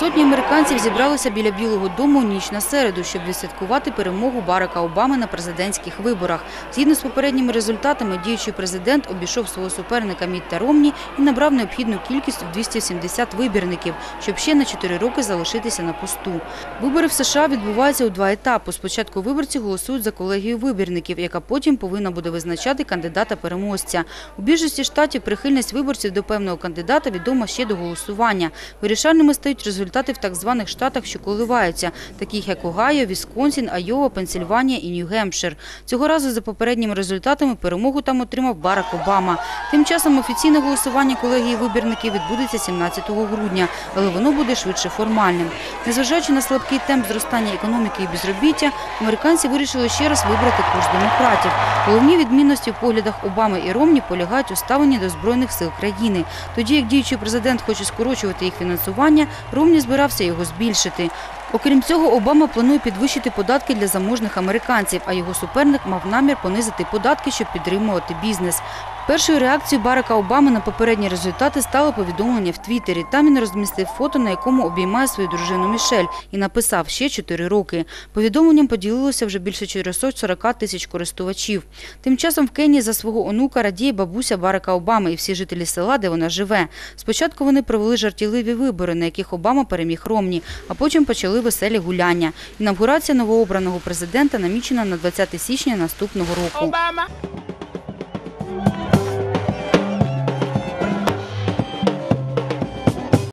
Сотні американців зібралися біля Білого дому у ніч на середу, щоб відсвяткувати перемогу Барака Обами на президентських виборах. Згідно з попередніми результатами, діючий президент обійшов свого суперника Мітта Ромні і набрав необхідну кількість у 270 вибірників, щоб ще на 4 роки залишитися на посту. Вибори в США відбуваються у два етапи. Спочатку виборці голосують за колегію вибірників, яка потім повинна буде визначати кандидата-переможця. У більшості штатів прихильність виборців до певного кандидата відома ще до голосування. Вирішальними стають результати в так званих штатах, що коливаються, таких як Огайо, Вісконсін, Айова, Пенсильванія і Нью-Гемпшир. Цього разу за попередніми результатами перемогу там отримав Барак Обама. Тим часом офіційне голосування колегії вибірників відбудеться 17 грудня, але воно буде швидше формальним. Незважаючи на слабкий темп зростання економіки і безробіття, американці вирішили ще раз вибрати курс демократів. Головні відмінності в поглядах Обами і Ромні полягають у ставленні до Збройних сил країни. Тоді як діючий президент хоче скорочувати їх фінансування, Ромні збирався його збільшити. Окрім цього, Обама планує підвищити податки для заможних американців, а його суперник мав намір понизити податки, щоб підтримувати бізнес. Першою реакцією Барака Обами на попередні результати стало повідомлення в Твіттері. Там він розмістив фото, на якому обіймає свою дружину Мішель, і написав «ще 4 роки». Повідомленням поділилося вже більше 440 тисяч користувачів. Тим часом в Кенії за свого онука радіє бабуся Барака Обами і всі жителі села, де вона живе. Спочатку вони провели жартівливі вибори, на яких Обама переміг Ромні, а потім почали веселі гуляння. Інавгурація новообраного президента намічена на 20 січня наступного року. Obama. Thank you.